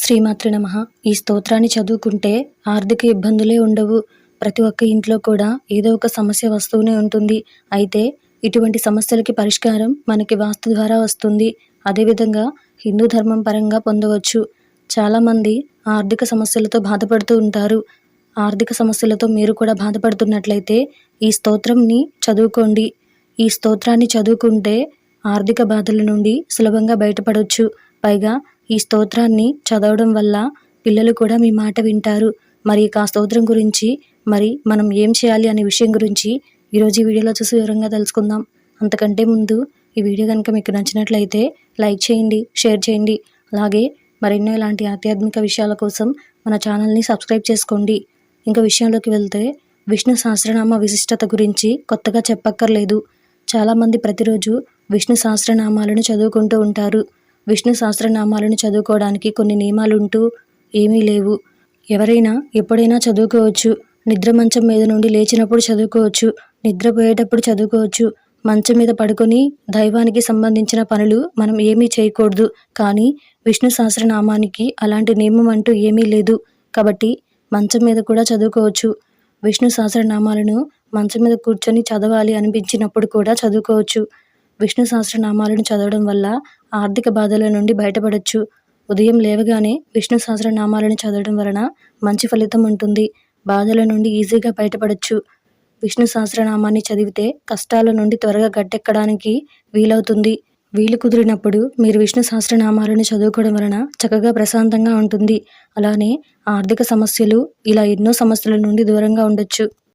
శ్రీమాతృ నమ. ఈ స్తోత్రాన్ని చదువుకుంటే ఆర్థిక ఇబ్బందులే ఉండవు. ప్రతి ఒక్క ఇంట్లో కూడా ఏదో ఒక సమస్య వస్తూనే ఉంటుంది. అయితే ఇటువంటి సమస్యలకి పరిష్కారం మనకి వాస్తు ద్వారా వస్తుంది. అదేవిధంగా హిందూ ధర్మం పరంగా పొందవచ్చు. చాలామంది ఆర్థిక సమస్యలతో బాధపడుతూ ఉంటారు. ఆర్థిక సమస్యలతో మీరు కూడా బాధపడుతున్నట్లయితే ఈ స్తోత్రంని చదువుకోండి. ఈ స్తోత్రాన్ని చదువుకుంటే ఆర్థిక బాధల నుండి సులభంగా బయటపడవచ్చు పైగా ఈ స్తోత్రాన్ని చదవడం వల్ల పిల్లలు కూడా మీ మాట వింటారు. మరి ఆ స్తోత్రం గురించి మరి మనం ఏం చేయాలి అనే విషయం గురించి ఈరోజు ఈ వీడియోలో చూసి వివరంగా తెలుసుకుందాం. అంతకంటే ముందు ఈ వీడియో కనుక మీకు నచ్చినట్లయితే లైక్ చేయండి షేర్ చేయండి. అలాగే మరెన్నో ఇలాంటి ఆధ్యాత్మిక విషయాల కోసం మన ఛానల్ని సబ్స్క్రైబ్ చేసుకోండి. ఇంకా విషయంలోకి వెళ్తే విష్ణు సహస్రనామ విశిష్టత గురించి కొత్తగా చెప్పక్కర్లేదు. చాలామంది ప్రతిరోజు విష్ణు సహస్రనామాలను చదువుకుంటూ ఉంటారు. విష్ణు సహస్రనామాలను చదువుకోవడానికి కొన్ని నియమాలుంటూ ఏమీ లేవు. ఎవరైనా ఎప్పుడైనా చదువుకోవచ్చు. నిద్ర మంచం మీద నుండి లేచినప్పుడు చదువుకోవచ్చు. నిద్రపోయేటప్పుడు చదువుకోవచ్చు. మంచం మీద పడుకొని దైవానికి సంబంధించిన పనులు మనం ఏమీ చేయకూడదు. కానీ విష్ణు సహస్రనామానికి అలాంటి నియమం అంటూ ఏమీ లేదు. కాబట్టి మంచం మీద కూడా చదువుకోవచ్చు. విష్ణు సహస్రనామాలను మంచం మీద కూర్చొని చదవాలి అనిపించినప్పుడు కూడా చదువుకోవచ్చు. విష్ణు సహస్రనామాలను చదవడం వల్ల ఆర్థిక బాధల నుండి బయటపడవచ్చు ఉదయం లేవగానే విష్ణు సహస్రనామాలను చదవడం వలన మంచి ఫలితం ఉంటుంది. బాధల నుండి ఈజీగా బయటపడచ్చు. విష్ణు సహస్రనామాన్ని చదివితే కష్టాల నుండి త్వరగా గట్టెక్కడానికి వీలవుతుంది. వీలు కుదిరినప్పుడు మీరు విష్ణు సహస్రనామాలను చదువుకోవడం వలన చక్కగా ప్రశాంతంగా ఉంటుంది. అలానే ఆర్థిక సమస్యలు ఇలా ఎన్నో సమస్యల నుండి దూరంగా ఉండొచ్చు.